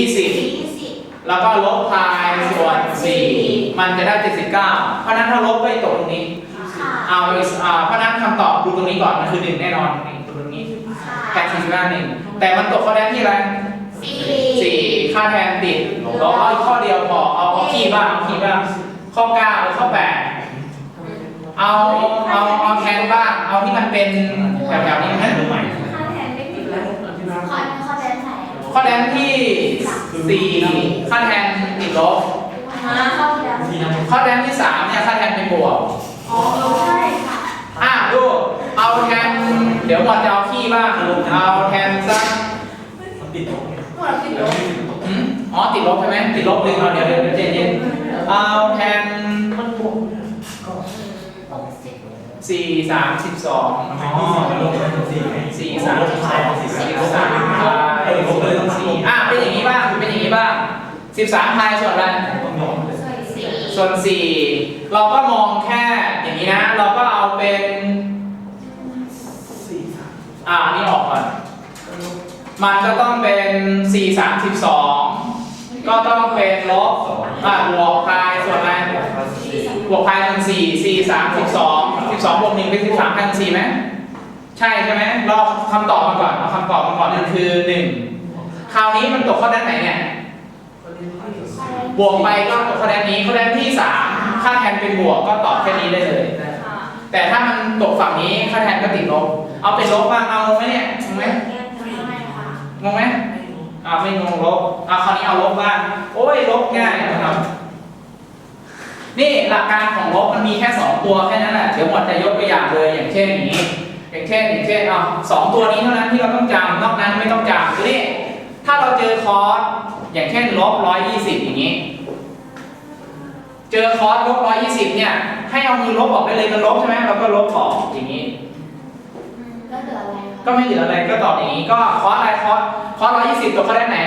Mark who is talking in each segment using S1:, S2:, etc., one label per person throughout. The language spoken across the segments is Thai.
S1: ยี่สิบ
S2: ยี่สิบ
S1: แล้วก็ลบพายส่วนสี่มันจะได้เจ็ดสิบเก้าเพราะฉะนั้นถ้าลบก็ตกตรงนี้
S2: ค่ะ
S1: เอาอ่าเพราะฉะนั้นคำตอบดูตรงนี้ก่อนมันคือหนึ่งแน่นอนนี่ดูตรงนี้
S2: ค่ะ
S1: แทนสี่สิบห้าหนึ่งแต่มันตกข้อแรกที่อะไร
S2: สี่
S1: สี่ค่าแทนติดเราเอาข้อเดียวพอเอาเอาขี้บ้างเอาขี้บ้างข้อเก้าหรือข้อแปดเอาเอาเอาแทนบ้าง เอาที่มันเป็นแถวๆนี้นะ
S2: ข้อแร
S1: กที่สี่ค่าแทนติดลบ
S2: อ่าเข้าแล้ว
S1: ข้อแรกที่สามเนี่ยค่าแทนเป็นบวก
S2: อ๋อใช่ค่ะ
S1: อะดูเอาแทนเดี๋ยวหมดจะเอาขี้บ้างเอาแทนสัก
S3: ติดลบ
S2: หมดผิดลบ
S1: อืมอ๋อติดลบใช่ไหมติดลบหนึ่งเอาเดี๋ยวเดี๋ยวเดี๋ยวเย็นเย็นเอาแทน
S2: หกสิบ
S1: สี่สามสิบสอง
S3: อ๋อมันลบไปเป็นสี่ไง
S1: สี่สามสิบสอง
S3: สี่
S1: สี่
S3: ลบ
S1: สาม สิบสามพายส่วนอะไร
S2: ส่
S1: วนสี่เราก็มองแค่อย่างนี้นะ เราก็เอาเป็นอ่านี่ออกก่อน มันก็ต้องเป็นสี่สามสิบสองก็ต้องเป็นลบอ่บวกพายส่วนอะไรบวกพายส่วน4 4ส12สิบสองบวกหนึ่งเป็น 13พายส่วน4ไหมใช่ใช่ไหมเราคำตอบมาก่อนเอาคำตอบมาก่อนนั่นคือหนึ่งคราวนี้มันตกข้อด้านไหนเนี่ย บวกไปก็ตกคะแนนนี้คะแนนที่สามค่าแทนเป็นบวกก็ตอบแค่นี้ได้เลย
S2: ค่ะ
S1: แต่ถ้ามันตกฝั่งนี้ค่าแทนก็ติดลบ เอาเป็นลบบ้างเอางงไหมเนี่ยงงไหม
S2: แก้ทำไมคะ
S1: งงไหมอ่าไม่งงลบอ่าคราวนี้เอาลบบ้างโอ้ยลบง่ายนะครับ นี่หลักการของลบมันมีแค่สองตัวแค่นั้นแหละเดี๋ยวหมดจะยกตัวอย่างเลยอย่างเช่นอย่างนี้ อย่างเช่นอย่างเช่นเอาสองตัวนี้เท่านั้นที่เราต้องจำนอกนั้นไม่ต้องจำทีนี้ถ้าเราเจอคอร์ส อย่างเช่นลบร้อยยี่สิบอย่างนี้ เจอคอร์สลบร้อยยี่สิบเนี่ย ให้เอามือลบออกได้เลยมันลบใช่ไหมเราก็ลบออกอย่างนี้
S2: อืมแล้วเหลืออะไรคะ
S1: ก็ไม่เหลืออะไรก็ตอบอย่างนี้ ก็คอร์สอะไรคอร์สคอร์สร้อยยี่สิบตัวเขาได้ไหน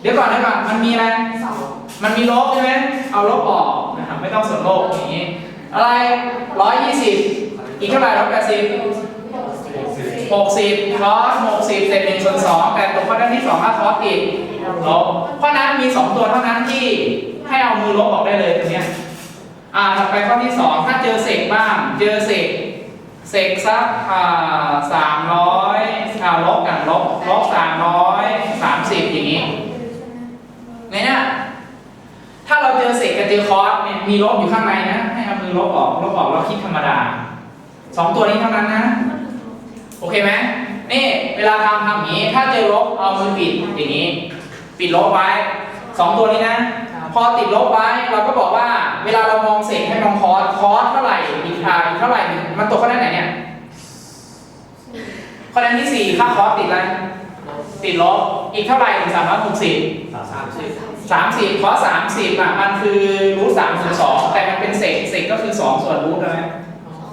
S1: เดี๋ยวก่อนเดี๋ยวก่อนมันมีอะไร
S2: สอง
S1: มันมีลบใช่ไหมเอาลบออกนะครับไม่ต้องสนโลกอย่างนี้ อะไรร้อยยี่สิบอีกเท่าไหร่ร้อยแปดสิบ
S2: หกสิบ
S1: หกสิบคอสหกสิบเศษหนึ่งส่วนสองแต่ตกข้อด้านที่สองถ้าคอสติดลบเพราะนั้นมีสองตัวเท่านั้นที่ให้เอามือลบออกได้เลยตรงเนี้ยอ่าถัดไปข้อที่สองถ้าเจอเศษบ้าง เจอเศษเศษสักอ่าสามร้อยอ่าลบกันลบลบสามร้อยสามสิบอย่างนี้ไงเนี่ยถ้าเราเจอเศษกับเจอคอสเนี่ยมีลบอยู่ข้างในนะให้เอามือลบออกลบออกแล้วคิดธรรมดาสองตัวนี้เท่านั้นนะ โอเคไหมนี่เวลาทำทำอย่างนี้ ถ้าเจอลบเอามือปิดอย่างนี้ ปิดลบไว้สองตัวนี้นะ พอติดลบไว้เราก็บอกว่า เวลาเรามองเศษให้มองคอร์สคอร์สเท่าไหร่อีกอ่าอีกเท่าไหร่มันตกข้อด้านไหนเนี่ยข้อด้านที่สี่ค่าคอร์สติดอะไรติดลบอีกเท่าไหร่ถึงสามร้อยหกสิบ
S3: สามสิบ
S1: สามสิบคอร์สสามสิบอะมันคือรูทสามส่วนสองแต่มันเป็นเศษเศษก็คือสองส่วนรูทนะ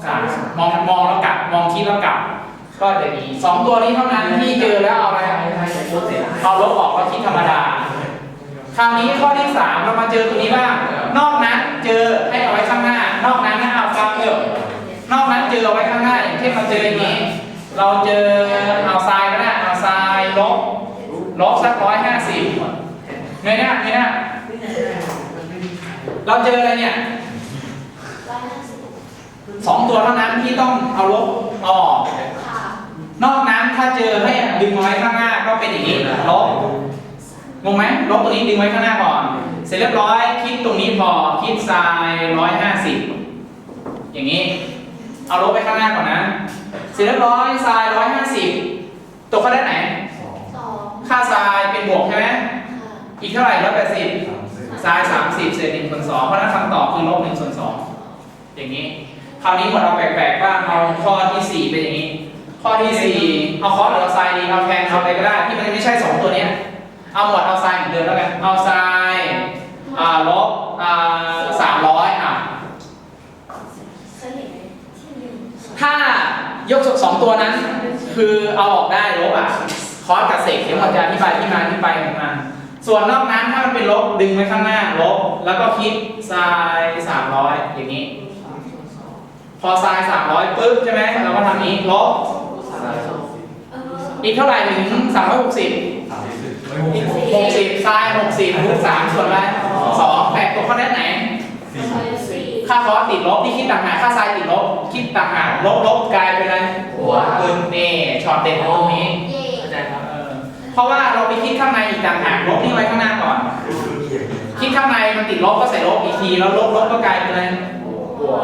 S1: สามมองมองแล้วกลับมองคิดแล้วกลับ ก็จะมีสองตัวนี้เท่านั้นที่เจอแล้วเอาอะไรเอาลบออกแล้วคิดธรรมดา คราวนี้ข้อที่สามเรามาเจอตัวนี้บ้าง นอกนั้นเจอให้เอาไว้ข้างหน้า นอกนั้นนะเอาฟังเถอะนอกนั้นเจอเอาไว้ข้างหน้าอย่างเช่นเราเจออย่างนี้ เราเจอเอาทรายก็ได้เอาทรายลบลบสักร้อยห้าสิบเงยหน้าเงยหน้าเราเจออะไรเนี่ย
S2: ส
S1: องตัวเท่านั้นที่ต้องเอาลบออก นอกนั้นถ้าเจอให้ดึงเอาไว้ข้างหน้าก็เป็นอย่างนี้ลบงงไหมลบตัวนี้ดึงไว้ข้างหน้าก่อน เสร็จเรียบร้อยคิดตรงนี้พอคิดทรายร้อยห้าสิบอย่างนี้ เอาลบไปข้างหน้าก่อนนะ เสร็จเรียบร้อยทรายร้อยห้าสิบตกข้อด้านไหน
S3: สอง
S2: สอง
S1: ค่าทรายเป็นบวกใช่ไหม
S2: ค่ะ
S1: อีกเท่าไหร่ร้อยแปดสิบ
S3: สามสิบ
S1: ทรายสามสิบเศษหนึ่งส่วนสองเพราะฉะนั้นคำตอบคือลบหนึ่งส่วนสองอย่างนี้ คราวนี้หมดเอาแปลกๆบ้างเอาข้อที่สี่เป็นอย่างนี้ ข้อที่สี่เอาคอสหรือเอาทรายดีเอาแทนเอาอะไรก็ได้ที่มันไม่ใช่สองตัวเนี้ยเอาหมดเอาทรายเหมือนเดิมแล้วกันเอาทรายอ่าลบอ่าสามร้อยอะถ้ายกสองตัวนั้น คือเอาออกได้ลบอะคอสกับเศษเดี๋ยวหมดจะอธิบายที่มาที่ไปของมันส่วนนอกนั้นถ้ามันเป็นลบดึงไว้ข้างหน้าลบ แล้วก็คิดทรายสามร้อยอย่างนี้ พอทรายสามร้อยปึ๊บใช่ไหมเราก็ทำนี้ลบ
S2: ออ
S1: อีกเท่าไหร่ถึงสามร้อยหกสิบ
S3: สามสิบ
S1: หกสิบทรายหกสิบรูทสามส่วนอะไรสองแปดตกข้อได้ไหน
S2: สี่
S1: ค่าคอสติดลบที่คิดต่างหากค่าทรายติดลบ คิดต่างหากลบลบกลายเป็นอะไร
S3: หัว
S1: คุณนี่ช็อตเด็ดตรงนี้
S2: เย่
S3: เข้าใจครับ
S1: เออเพราะว่าเราไปคิดข้างในอีกต่างหากลบนี่ไว้ข้างหน้าก่อน คิดข้างในมันติดลบก็ใส่ลบอีกทีแล้วลบลบก็กลายเป็นอะไร
S3: หัว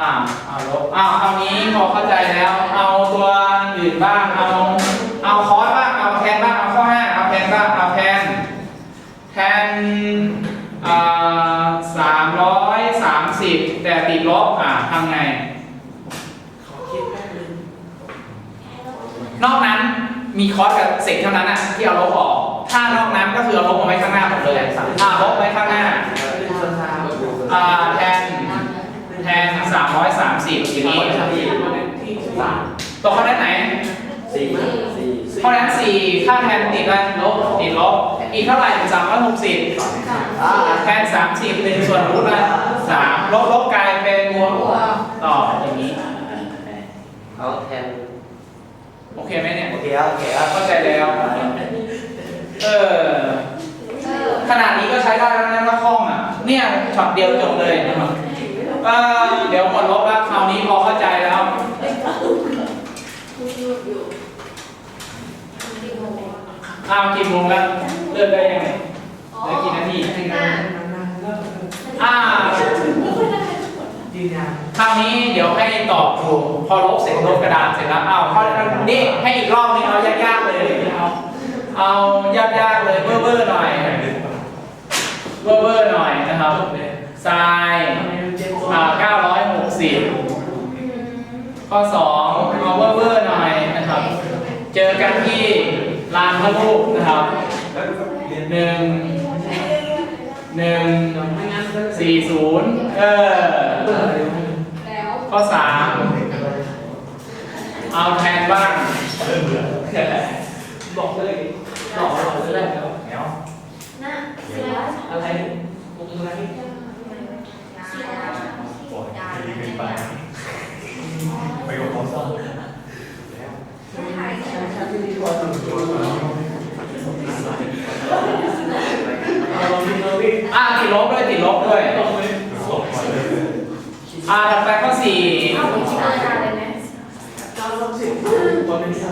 S1: อ่าเอาลบเอาเอานี้พอเข้าใจแล้ว เอาตัวอื่นบ้างเอาเอาคอสบ้างเอาแทนบ้างเอาข้อห้าเอาแทนบ้างเอาแทนแทนอ่าสามร้อยสามสิบแต่ติดลบอ่าทำไง
S3: ขอคิดแป๊บนึง
S1: นอกนั้นมีคอสกับเศษเท่านั้นนะที่เอาลบออก ถ้านอกนั้นก็คือเอาลบมาไว้ข้างหน้าหมดเลยอ่าลบไว้ข้างหน้า
S3: ส่วน สาม
S1: อ่าแทนแทน330อย่างนี้
S3: ที่สาม
S1: ตกข้อนั้นไหน
S3: สี่สี่
S1: ข้อนั้น4ค่าแทนติดอะไรลบติดลบอีกเท่าไหร่360
S3: อ่า
S1: แทน30หนึ่งส่วนรูทละ3ลบลบกลายเป็นบวกต่ออย่างนี้
S3: เอาแทน
S1: โอเคไหมเนี่ย
S3: โอเคครับโอเคครับ
S1: เข้าใจแล้วเออ
S2: เออ
S1: ขนาดนี้ก็ใช้ได้แล้วนะว่าคล่องอะ เนี่ยช็อตเดียวจบเลยนะครับ เอ่อเดี๋ยวหมดลบแล้วคราวนี้พอเข้าใจแล้วอ้าวกี่โมงแล้วเลิกได้ยังไงเหลือกี่นาทีอ่า
S3: ยืนยัน
S1: คราวนี้เดี๋ยวให้ตอบถูกพอลบเสร็จลบกระดานเสร็จแล้วอ้าวข้อนี่ให้อีกรอบนึงเอายากๆเลยเอาเอายากๆเลยเบ้อๆหน่อยเบ้อๆหน่อยนะครับทรายอ่า 960 ข้อ 2 เอาเบ้อๆหน่อยนะครับ เจอกันที่ลานพระลูกนะครับหนึ่งหนึ่งสี่ศูนย์เออ
S2: แล้ว
S1: ข้อสามเอาแทนบ้าง
S3: บอกเลยบอกเราจะได้แล้ว
S2: หน้าสี่ร้อย
S3: อะไรมุมอะไร
S2: อยสี่ร้อย
S4: ไปกับเขาซ่อน
S2: หายเนี่ย
S3: ชาติที่ดีกว่า
S1: อ่าติดลบด้วยติดลบด้วยอ่าถัดไปข้อสี่
S2: เจ้า
S3: ลบสิบตัวเป็นสา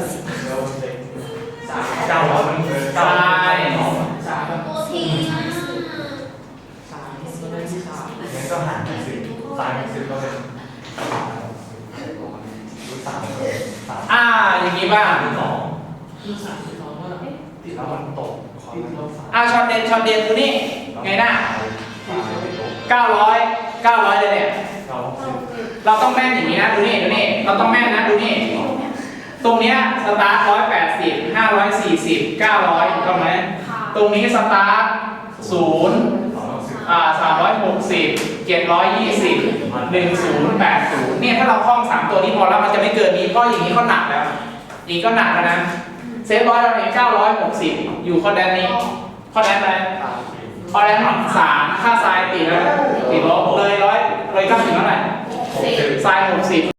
S3: ม
S4: เก้าร้อยมันเกิน
S1: ทราย
S3: สาม
S2: ตัวทีอะ
S3: สามตัวนั้นที่สาม
S4: งั้นก็หาร สิบสามสิบก็เป็นรู้สามสาม
S1: อ่า อย่างนี้บ้าง
S4: สอง
S3: ที่สามที่สองว่าติด
S4: แล้วมันตกคอ
S3: ติด
S4: มัน
S3: ลบสาม
S1: อ่าช็อตเด่นช็อตเด่นดูนี่ ไงหน้า
S4: สามลบ
S1: เก้าร้อยเก้าร้อยเลยเนี่ย
S4: เก้าสิบ
S1: เราต้องแม่นอย่างนี้นะ ดูนี่ดูนี่ เราต้องแม่นนะ ดูนี่ ตรงเนี้ยสตาร์ทร้อยแปดสิบห้าร้อยสี่สิบเก้าร้อยถูกต้องไหม
S2: ค่ะ
S1: ตรงนี้สตาร์ทศูนย์
S4: สองสิบ
S1: อ่าสามร้อยหกสิบ เจ็ดร้อยยี่สิบหนึ่งศูนย์แปดศูนย์เนี่ยถ้าเราคล่องสามตัวนี้พอแล้วมันจะไม่เกินนี้เพราะอย่างนี้ก็หนักแล้วอีกก็หนักแล้วนะเซฟร้อยเราเนี่ยเก้าร้อยหกสิบอยู่ข้อแดนนี้ข้อแดนอะไร
S3: สาม
S1: ข้อแดนสามค่าทรายติดแล้วติดลบเลยร้อยเลยเก้าสิบเท่าไหร่
S2: สี่
S1: ทรายหกสิบ